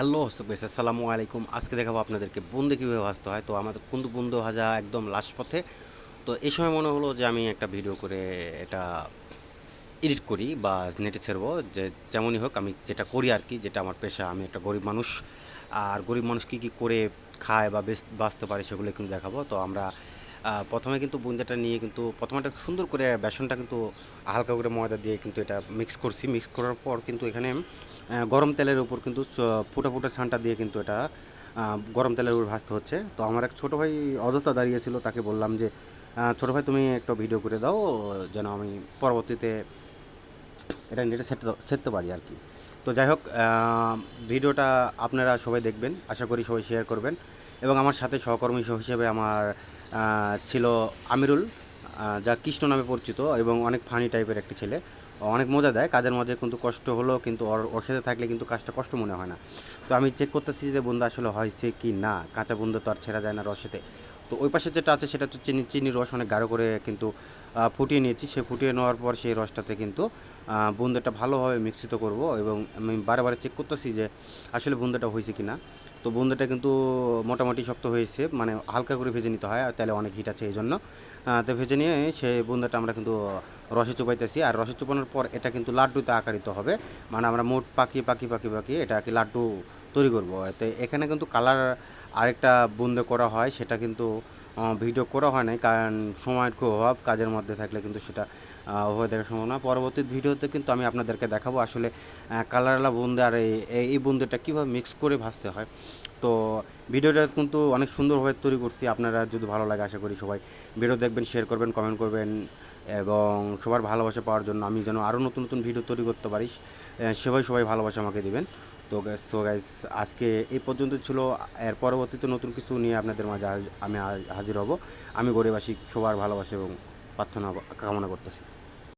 Hello সুবেশ আসসালামু আলাইকুম। আজকে দেখাবো আপনাদেরকে বুন্দে কীভাবে ভাজতে হয়। তো আমাদের কুন্দু বুন্দু ভাজা একদম লাস্ট পথে। তো এই সময় মনে হলো যে আমি একটা ভিডিও করে এটা এডিট করি বা নেটে ছেড়বো। যে যেমনই হোক, আমি যেটা করি আর কি, যেটা আমার পেশা, আমি একটা গরিব মানুষ। আর গরিব মানুষ কী কী করে খায় বা বেশ বাঁচতে পারে সেগুলো কিন্তু দেখাবো। তো আমরা প্রথমে কিন্তু বুন্দাটা নিয়ে কিন্তু প্রথমে একটা সুন্দর করে বেসনটা কিন্তু হালকা করে ময়দা দিয়ে কিন্তু এটা মিক্স করছি। মিক্স করার পর কিন্তু এখানে গরম তেলের উপর কিন্তু ফুটা ফুটা ছানটা দিয়ে কিন্তু এটা গরম তেলের উপর ভাজতে হচ্ছে। তো আমার এক ছোটো ভাই অযথা দাঁড়িয়েছিল, তাকে বললাম যে ছোটো ভাই তুমি একটা ভিডিও করে দাও, যেন আমি পরবর্তীতে এটা নেটে সেরতে সেরতে পারি আর কি। তো যাই হোক ভিডিওটা আপনারা সবাই দেখবেন, আশা করি সবাই শেয়ার করবেন। এবং আমার সাথে সহকর্মী হিসেবে আমার ছিল আমিরুল যা কৃষ্ণ নামে পরিচিত এবং অনেক ফানি টাইপের একটি ছেলে। অনেক মজা দেয়, কাজের মাঝে কিন্তু কষ্ট হলো কিন্তু ওর ওর সাথে থাকলে কিন্তু কাজটা কষ্ট মনে হয় না। তো আমি চেক করতেছি যে বন্ধু আসলে হয়েছে কি না। কাঁচা বন্ধু তো আর ছেঁড়া যায় না রসেতে। তো ওই পাশে যেটা আছে সেটা হচ্ছে চিনি, চিনির রস অনেক গাঢ় করে কিন্তু ফুটিয়ে নিয়েছি। সে ফুটিয়ে নেওয়ার পর সেই রসটাতে কিন্তু বুন্দাটা ভালোভাবে মিক্সিত করব এবং আমি বারে বারে চেক করতেছি যে আসলে বুন্দাটা হয়েছে কি না তো বুন্দাটা কিন্তু মোটামুটি শক্ত হয়েছে মানে হালকা করে ভেজে নিতে হয় তাহলে অনেক হিট আছে এই জন্য তো ভেজে নিয়ে সেই বুন্দাটা আমরা কিন্তু রসে চুপাইতেছি। আর রসে চুপানোর পর এটা কিন্তু লাড্ডুতে আকারিত হবে। মানে আমরা মোট পাকিয়ে পাকি পাকি পাকি এটাকে লাড্ডু তৈরি করব। তো এখানে কিন্তু কালার আরেকটা বুন্দে করা হয়, সেটা কিন্তু ভিডিও করা হয় নাই, কারণ সময়ের খুব অভাব, কাজের মধ্যে থাকলে কিন্তু সেটা হয়ে দেখার সম্ভব না। পরবর্তী ভিডিওতে কিন্তু আমি আপনাদেরকে দেখাবো আসলে কালারওয়ালা বুন্দে আর এই বুন্দেটা কীভাবে মিক্স করে ভাজতে হয়। তো ভিডিওটা কিন্তু অনেক সুন্দরভাবে তৈরি করছি, আপনারা যদি ভালো লাগে আশা করি সবাই ভিডিও দেখবেন শেয়ার করবেন কমেন্ট করবেন, এবং সবার ভালোবাসা পাওয়ার জন্য আমি যেন আরও নতুন নতুন ভিডিও তৈরি করতে পারি সেভাবে সবাই ভালোবাসা আমাকে দিবেন। তো সো গাইস আজকে এই পর্যন্ত ছিল। এর পরবর্তীতে নতুন কিছু নিয়ে আপনাদের মাঝে আমি হাজির হব। আমি গরিবাসী সবার ভালোবাসা এবং প্রার্থনা কামনা করতেছি।